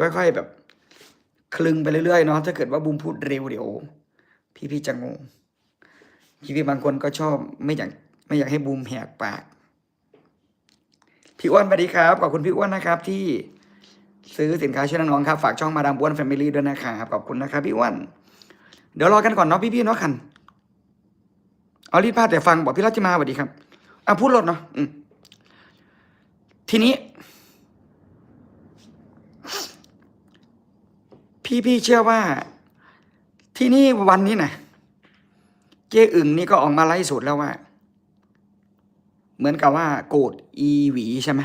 ค่อย ๆ แบบ คลึงไปเรื่อยๆเนาะถ้าเกิดว่าบูมพูดเร็วเดี๋ยว พี่ๆจะงงพี่ๆบางคนก็ชอบไม่อยากไม่อยากให้บูมแหกปาก พี่อ้วนสวัสดีครับขอบคุณพี่อ้วนนะครับ ที่ซื้อสินค้าช่วยน้องๆครับฝากช่องมาดามอ้วนแฟมิลี่ด้วยนะครับขอบคุณนะครับพี่อ้วนเดี๋ยวรอกันก่อนเนาะพี่ๆเนาะคันเอารีดผ้าแต่ฟังบอกพี่รัชมาสวัสดีครับอะพูดรถเนาะทีนี้ พี่ๆเชื่อว่า ที่นี่วันนี้นะเจ๊อึ่งนี่ก็ออกมาไล่สุดแล้วว่า เหมือนกับว่า โกรธอีหวีใช่ไหม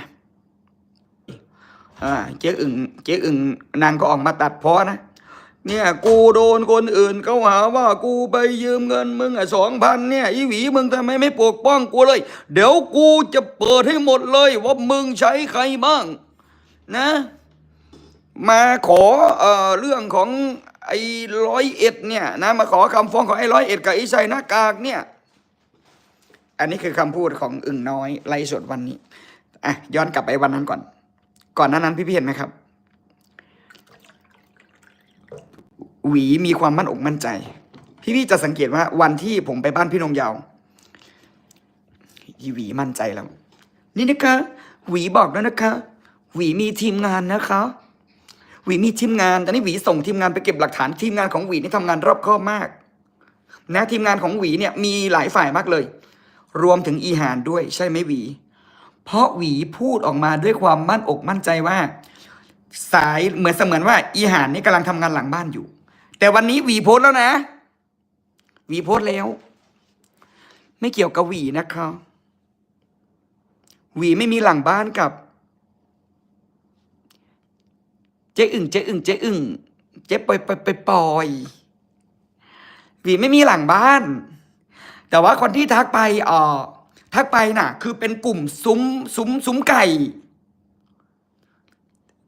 เจ๊อึ่งเจ๊อึ่งนางก็ออกมาตัดเพอนะเนี่ยกูโดนคนอื่นเขาหาว่ากูไปยืมเงินมึงอะสองพันเนี่ยอีหวีมึงทำไมไม่ปกป้องกูเลย เดี๋ยวกูจะเปิดให้หมดเลยว่ามึงใช้ใครบ้าง นะ มาขอเอ่อเรื่องของไอ้ร้อยเอ็ดเนี่ยนะมาขอคำฟ้องของไอ้ร้อยเอ็ดกับไอ้ใส่หน้ากากเนี่ย อันนี้คือคำพูดของอึ่งน้อยไล่สดวันนี้อะย้อนกลับไปวันนั้นก่อน ก่อนหน้านั้นพี่พี่เห็นไหมครับหวีมีความมั่นอกมั่นใจ พี่พี่จะสังเกตว่า วันที่ผมไปบ้านพี่นงยาวหวีมั่นใจแล้ว นี่นะคะหวีบอกแล้วนะคะหวีมีทีมงานนะคะ หวีมีทีมงานตอนนี้หวีส่งทีมงานไปเก็บหลักฐานทีมงานของหวีนี่ทำงานรอบคอบมาก นะทีมงานของหวีเนี่ยมีหลายฝ่ายมากเลย รวมถึงอีหานด้วยใช่ไหมหวี เพราะหวีพูดออกมาด้วยความมั่นอกมั่นใจว่า สายเหมือนเสมือนว่า อีหานนี่กำลังทำงานหลังบ้านอยู่ แต่วันนี้หวีโพสแล้วนะหวีโพสแล้ว ไม่เกี่ยวกับหวีนะคะหวีไม่มีหลังบ้านกับ เจ๊อึ่งเจ๊อึ่งเจ๊อึ่งเจ๊ปล่อยปล่อยปล่อยปล่อยหวีไม่มีหลังบ้าน แต่ว่าคนที่ทักไปเอ่อทักไปน่ะ คือเป็นกลุ่มซุ้มซุ้มซุ้มไก่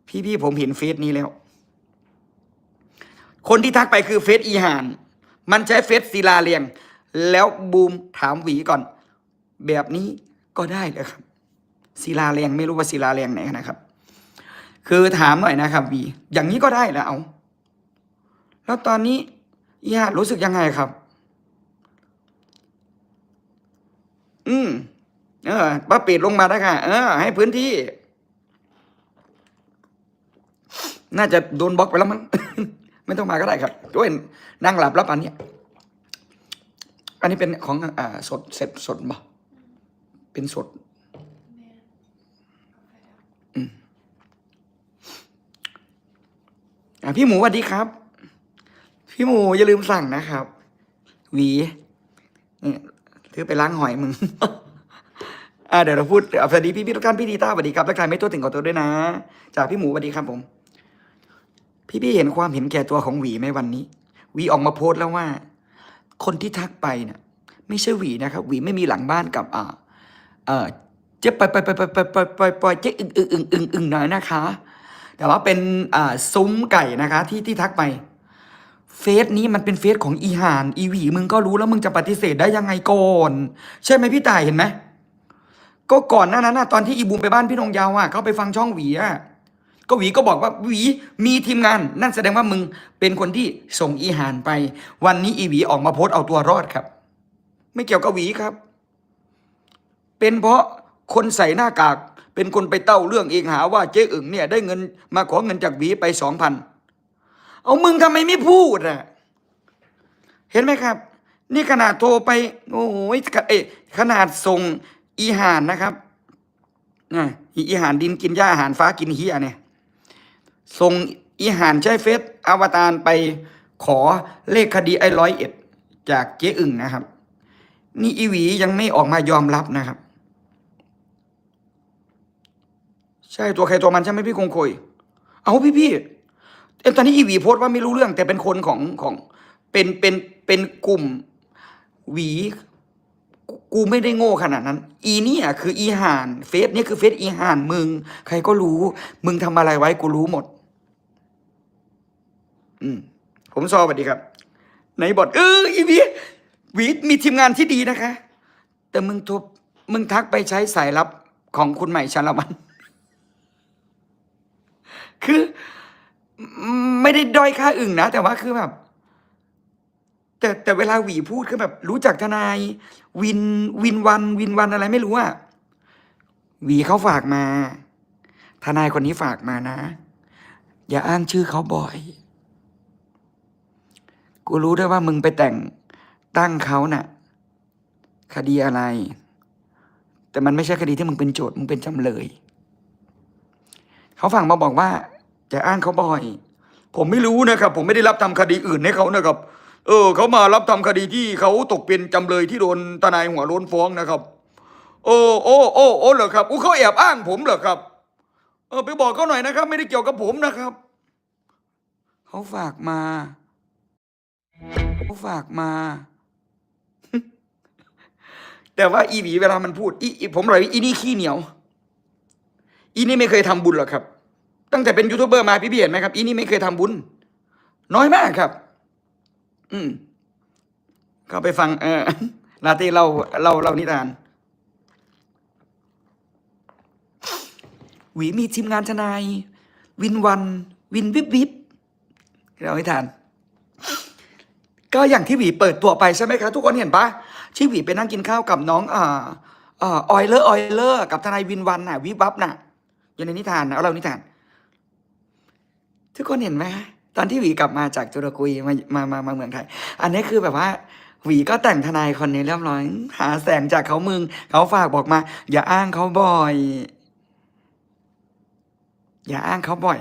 พี่พี่ผมเห็นเฟซนี้แล้ว คนที่ทักไปคือเฟซอีหาน มันใช้เฟซศิลาเรียง แล้วบูมถามหวีก่อน แบบนี้ก็ได้เหรอครับศิลาเรียงไม่รู้ว่าศิลาเรียงไหนนะครับ คือถามหน่อยนะครับวีอย่างนี้ก็ได้แล้วแล้วตอนนี้อีหานรู้สึกยังไงครับ อืมเออป้าปิดลงมาได้ค่ะ เออ ให้พื้นที่ น่าจะโดนบล็อกไปแล้วมั้ง ไม่ต้องมาก็ได้ครับด้วยนั่งหลับแล้วปันเนี้ยอันนี้เป็นของอ่าสดเสร็จสดบ่เป็นสด พี่หมูสวัสดีครับ พี่หมูอย่าลืมสั่งนะครับวีนี่ถือไปล้างหอยมึง อ่าเดี๋ยวเราพูดสวัสดีพี่พี่ทุกท่านพี่ดีต้าสวัสดีครับแล้วใครไม่ตัวถึงกับตัวด้วยนะ จากพี่หมูสวัสดีครับผม พี่พี่เห็นความเห็นแก่ตัวของหวีไหมวันนี้วีออกมาโพสต์แล้วว่า คนที่ทักไปเนี่ยไม่ใช่หวีนะครับ หวีไม่มีหลังบ้านกับ อ่า เออเจ๊ไปไปไปไปไปไปไปเจ๊อึ่งอึ่งอึ่งอึ่งอึ่งหน่อยนะคะ แต่ว่าเป็นอ่าซุ้มไก่นะคะ ที่ที่ทักไป เฟซนี้มันเป็นเฟซของอีหานอีหวีมึงก็รู้แล้วมึงจะปฏิเสธได้ยังไงก่อนใช่ไหมพี่ต่ายเห็นไหมก็ก่อนหน้านั้นตอนที่อีบูมไปบ้านพี่นงยาวอะเขาไปฟังช่องหวีอะก็หวีก็บอกว่าหวีมีทีมงาน นั่นแสดงว่ามึงเป็นคนที่ส่งอีหานไป วันนี้อีหวีออกมาโพสต์เอาตัวรอดครับ ไม่เกี่ยวกับหวีครับ เป็นเพราะคนใส่หน้ากาก เป็นคนไปเต้าเรื่องเองหาว่าเจ๊อึ่งเนี่ยได้เงินมาขอเงินจากหวีไปสองพันเอามึงทำไมไม่พูดอะเห็นไหมครับ นี่ขนาดโทรไป โอ้ยเอยขนาดส่งอีหานนะครับนะอีหานดินกินหญ้าอาหารฟ้ากินเฮียเนี่ยส่งอีหานใช้เฟซอวตารไปขอเลขคดีไอ้ร้อยเอ็ดจากเจ๊อึ่งนะครับ นี่อีหวียังไม่ออกมายอมรับนะครับ ใช่ตัวใครตัวมันใช่ไหมพี่คงคอยเอาพี่พี่เอ็มตอนนี้อีวีโพสต์ว่าไม่รู้เรื่อง แต่เป็นคนของของเป็นเป็นเป็นกลุ่มหวี กูไม่ได้โง่ขนาดนั้น อีเนี่ยคืออีห่านเฟซเนี่ยคือเฟซอีห่านมึง ใครก็รู้ มึงทำอะไรไว้กูรู้หมด อืมผมซอสวัสดีครับในบทเอออีวีวีมีทีมงานที่ดีนะคะ แต่มึงทุบมึงทักไปใช้สายลับของคุณใหม่ชาละวัน คือ ไม่ได้ด้อยค่าอึ่งนะ แต่ว่าคือแบบ แต่แต่เวลาหวีพูดคือแบบ รู้จักทนาย วินวินวันวินวันอะไรไม่รู้อะหวีเขาฝากมา ทนายคนนี้ฝากมานะ อย่าอ้างชื่อเขาบ่อย กูรู้ด้วยว่ามึงไปแต่งตั้งเขาน่ะ คดีอะไร แต่มันไม่ใช่คดีที่มึงเป็นโจทย์มึงเป็นจำเลย เขาฝากมาบอกว่าจะอ้างเขาบ่อย ผมไม่รู้นะครับ ผมไม่ได้รับทำคดีอื่นให้เขานะครับ เออเขามารับทำคดีที่เขาตกเป็นจำเลยที่โดนทนายหัวโล้นฟ้องนะครับ โอ้โอ้โอ้โอ้เหรอครับอู้เขาแอบอ้างผมเหรอครับเออไปบอกเขาหน่อยนะครับ ไม่ได้เกี่ยวกับผมนะครับเขาฝากมาเขาฝากมา แต่ว่าอีหวีเวลามันพูดอีอีผมเลยอีนี่ขี้เหนียว อีนี่ไม่เคยทำบุญหรอกครับ ตั้งแต่เป็นยูทูบเบอร์มาพี่พี่เห็นไหมครับ อีนี่ไม่เคยทำบุญ น้อยมากครับ อืมก็ไปฟัง เออลาต้เราเราเรานิทานหวีมีทีมงานทนาย วินวัน วินวิบวิบเรานิทาน ก็อย่างที่หวีเปิดตัวไปใช่ไหมครับทุกคนเห็นปะที่หวีไปนั่งกินข้าวกับน้องอ่าอ่าออยเลอร์ออยเลอร์กับทนายวินวันน่ะ วิบวับน่ะ อยู่ในนิทานนะเอาเรานิทาน ทุกคนเห็นไหมตอนที่หวีกลับมาจากจุรกุยมามามามาเมืองไทย อันนี้คือแบบว่าหวีก็แต่งทนายคนนี้เรียบร้อย หาแสงจากเขามึง เขาฝากบอกมา อย่าอ้างเขาบ่อย อย่าอ้างเขาบ่อย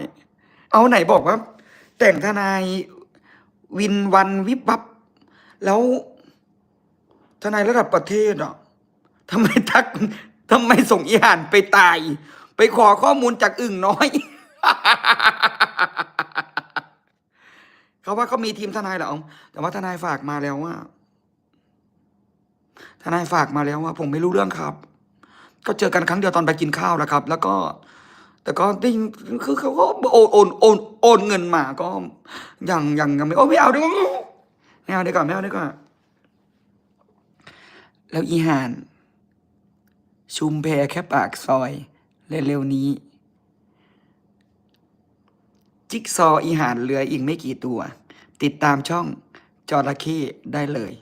เอาไหนบอกว่า แต่งทนายวินวันวิบวับ แล้วทนายระดับประเทศอะทำไมทักทำไมส่งอีหานไปตาย ไปขอข้อมูลจากอึ่งน้อย เขาว่าเขามีทีมทนายเหรอแต่ว่าทนายฝากมาแล้วว่า ทนายฝากมาแล้วว่า ผมไม่รู้เรื่องครับ ก็เจอกันครั้งเดียวตอนไปกินข้าวแล้วครับ แล้วก็ แต่ก็ได้ยิคือเขาก็โอนโอนโอนโอนเงินมาก็ยังยังยังไม่โอ้ไม่เอาดีกว่าไม่เอาดีกว่าไม่เอาดีกว่าแล้วอีหาน ชุมแพแค่ปากซอย เร็วๆนี้ จิ๊กซออีหานเหลืออีกไม่กี่ตัว ติดตามช่องจอระเข้ได้เลย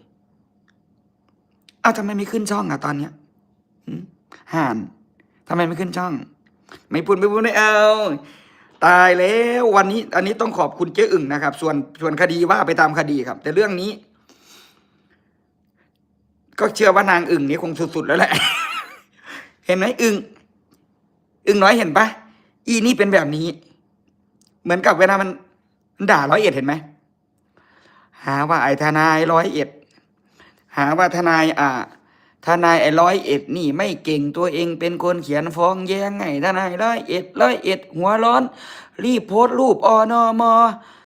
อ้าวทำไมไม่ขึ้นช่องอะตอนเนี้ยหึห่านทำไมไม่ขึ้นช่อง ไม่พูดไม่พูดไม่เอาตายแล้ววันนี้ อันนี้ต้องขอบคุณเจ๊อึ่งนะครับ ส่วนส่วนคดีว่าไปตามคดีครับ แต่เรื่องนี้ ก็เชื่อว่านางอึ่งนี้คงสุดๆแล้วแหละ เห็นไหมอึ่ง อึ่งน้อยเห็นปะอีนี่เป็นแบบนี้ เหมือนกับเวลามันมันด่าร้อยเอ็ดเห็นไหมหาว่าไอ้ทนายร้อยเอ็ดหาว่าทนายอ่าทนายไอ้ร้อยเอ็ดนี่ไม่เก่งตัวเองเป็นคนเขียนฟ้องแย้งไงทนายร้อยเอ็ดร้อยเอ็ดหัวร้อน รีบโพสต์รูปอนอมอ